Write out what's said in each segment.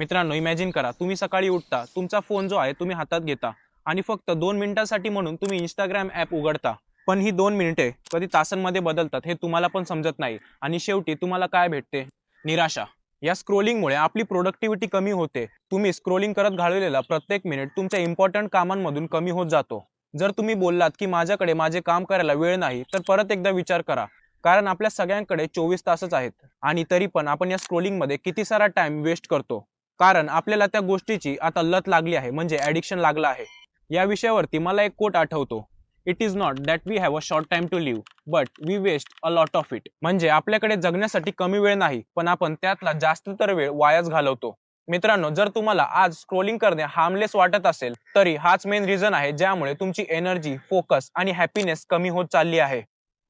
मित्रांनो इमॅजिन करा तुम्ही सकाळी उठता तुमचा फोन जो आहे तुम्ही हातात घेता आणि फक्त दोन मिनिटांसाठी म्हणून तुम्ही इंस्टाग्राम ॲप उघडता. पण ही दोन मिनिटे कधी तासांमध्ये बदलतात हे तुम्हाला पण समजत नाही आणि शेवटी तुम्हाला काय भेटते? निराशा. या स्क्रोलिंगमुळे आपली प्रोडक्टिव्हिटी कमी होते. तुम्ही स्क्रोलिंग करत घालवलेला प्रत्येक मिनिट तुमच्या इम्पॉर्टंट कामांमधून कमी होत जातो. जर तुम्ही बोललात की माझ्याकडे माझे काम करायला वेळ नाही तर परत एकदा विचार करा. कारण आपल्या सगळ्यांकडे चोवीस तासच आहेत आणि तरी पण आपण या स्क्रोलिंगमध्ये किती सारा टाइम वेस्ट करतो? कारण आपल्याला त्या गोष्टीची आता लत लागली आहे म्हणजे ॲडिक्शन लागलं आहे. या विषयावरती मला एक कोट आठवतो. It is not that we have a short time to live but we waste a lot of it म्हणजे आपल्याकडे जगण्यासाठी कमी वेळ नाही पण आपण त्यातला जास्त तर वेळ वायाच घालवतो. मित्रांनो जर तुम्हाला आज स्क्रोलिंग करणे हार्मलेस वाटत असेल तरी हाच मेन रिझन आहे ज्यामुळे तुमची एनर्जी फोकस आणि हॅपीनेस कमी होत चालली आहे.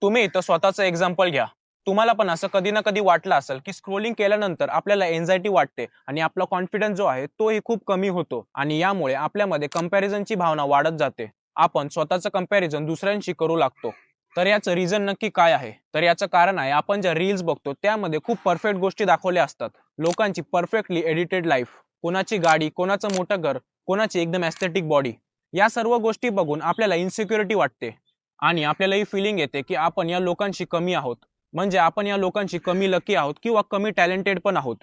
तुम्ही इथं स्वतःचं एक्झाम्पल घ्या. तुम्हाला पण असं कधी ना कधी वाटलं असेल की स्क्रोलिंग केल्यानंतर आपल्याला एन्झायटी वाटते आणि आपला कॉन्फिडन्स जो आहे तोही खूप कमी होतो आणि यामुळे आपल्यामध्ये कम्पॅरिझनची भावना वाढत जाते. आपण स्वतःचं कंपॅरिझन दुसऱ्यांशी करू लागतो. तर याचं रिझन नक्की काय आहे? तर याचं कारण आहे आपण ज्या रील्स बघतो त्यामध्ये खूप परफेक्ट गोष्टी दाखवल्या असतात. लोकांची परफेक्टली एडिटेड लाईफ कोणाची गाडी कोणाचं मोठं घर कोणाची एकदम ॲस्थेटिक बॉडी या सर्व गोष्टी बघून आपल्याला इन्सिक्युरिटी वाटते आणि आपल्याला ही फिलिंग येते की आपण या लोकांशी कमी आहोत. म्हणजे आपण या लोकांची कमी लकी आहोत किंवा कमी टॅलेंटेड पण आहोत.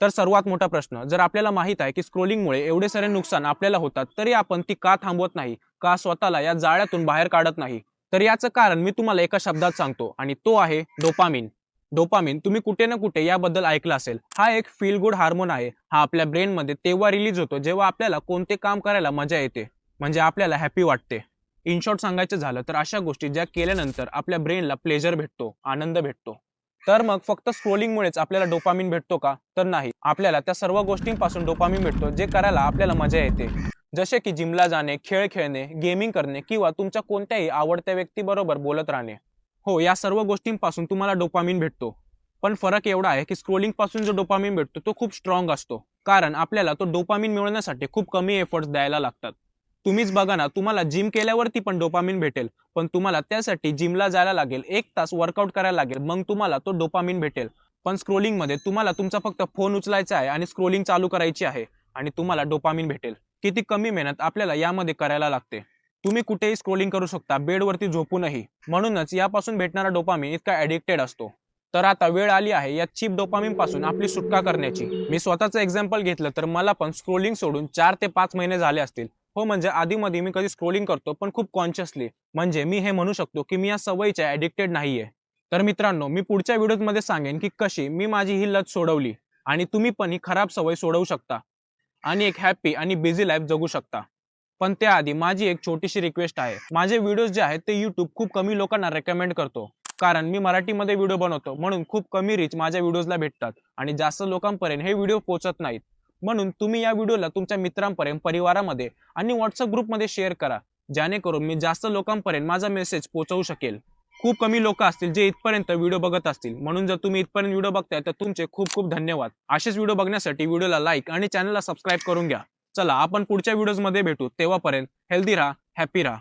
तर सर्वात मोठा प्रश्न जर आपल्याला माहीत आहे की स्क्रोलिंगमुळे एवढे सारे नुकसान आपल्याला होतात तरी आपण ती का थांबवत नाही का स्वतःला या जाळ्यातून बाहेर काढत नाही? तर याचं कारण मी तुम्हाला एका शब्दात सांगतो आणि तो आहे डोपामिन डोपामिन तुम्ही कुठे ना कुठे याबद्दल ऐकलं असेल. हा एक फील गुड हार्मोन आहे. हा आपल्या ब्रेनमध्ये तेव्हा रिलीज होतो जेव्हा आपल्याला कोणते काम करायला मजा येते. म्हणजे आपल्याला हॅपी वाटते. इन शॉर्ट सांगायचं झालं तर अशा गोष्टी ज्या केल्यानंतर आपल्या ब्रेनला प्लेजर भेटतो आनंद भेटतो. तर मग फक्त स्क्रोलिंगमुळेच आपल्याला डोपामिन भेटतो का? तर नाही. आपल्याला त्या सर्व गोष्टींपासून डोपामिन भेटतो जे करायला आपल्याला मजा येते. जसे की जिमला जाणे खेळ खेळणे गेमिंग करणे किंवा तुमच्या कोणत्याही आवडत्या व्यक्तीबरोबर बोलत राहणे. हो या सर्व गोष्टींपासून तुम्हाला डोपामिन भेटतो. पण फरक एवढा आहे की स्क्रोलिंगपासून जो डोपामिन भेटतो तो खूप स्ट्रॉंग असतो. कारण आपल्याला तो डोपामिन मिळवण्यासाठी खूप कमी एफर्ट्स द्यायला लागतात. तुम्हीच बघा ना तुम्हाला जिम केल्यावरती पण डोपामिन भेटेल पण तुम्हाला त्यासाठी जिमला जायला लागेल एक तास वर्कआउट करायला लागेल मग तुम्हाला तो डोपामिन भेटेल. पण स्क्रोलिंगमध्ये तुम्हाला तुमचा फक्त फोन उचलायचा आहे आणि स्क्रोलिंग चालू करायची आहे आणि तुम्हाला डोपामिन भेटेल. किती कमी मेहनत आपल्याला यामध्ये करायला लागते. तुम्ही कुठेही स्क्रोलिंग करू शकता बेडवरती झोपूनही. म्हणूनच यापासून भेटणारा डोपामिन इतका ॲडिक्टेड असतो. तर आता वेळ आली आहे या चीप डोपामिनपासून आपली सुटका करण्याची. मी स्वतःचं एक्झाम्पल घेतलं तर मला पण स्क्रोलिंग सोडून चार ते पाच महिने झाले असतील. हो म्हणजे आधीमध्ये मी कधी स्क्रोलिंग करतो पण खूप कॉन्शियसली म्हणजे मी हे म्हणू शकतो की मी या सवयीच्या ॲडिक्टेड नाहीये. तर मित्रांनो मी पुढच्या व्हिडिओमध्ये सांगेन की कशी मी माझी ही लत सोडवली आणि तुम्ही पण ही खराब सवय सोडवू शकता आणि एक हॅपी आणि बिझी लाईफ जगू शकता. पण त्याआधी माझी एक छोटीशी रिक्वेस्ट आहे. माझे व्हिडिओज जे आहेत ते यूट्यूब खूप कमी लोकांना रेकमेंड करतो. कारण मी मराठीमध्ये व्हिडिओ बनवतो. म्हणून खूप कमी रीच माझ्या व्हिडिओजला भेटतात आणि जास्त लोकांपर्यंत हे व्हिडिओ पोहोचत नाहीत. म्हणून तुम्ही या व्हिडिओला तुमच्या मित्रांपर्यंत परिवारामध्ये आणि व्हॉट्सअप ग्रुपमध्ये शेअर करा. जेणेकरून मी जास्त लोकांपर्यंत माझा मेसेज पोहोचवू शकेल. खूप कमी लोक असतील जे इथपर्यंत व्हिडिओ बघत असतील. म्हणून जर तुम्ही इथपर्यंत व्हिडिओ बघताय तर तुमचे खूप खूप धन्यवाद. असेच व्हिडिओ बघण्यासाठी व्हिडिओला लाईक आणि चॅनलला सबस्क्राईब करून घ्या. चला आपण पुढच्या व्हिडिओजमध्ये भेटू. तेव्हापर्यंत हेल्दी राहा हॅपी राहा.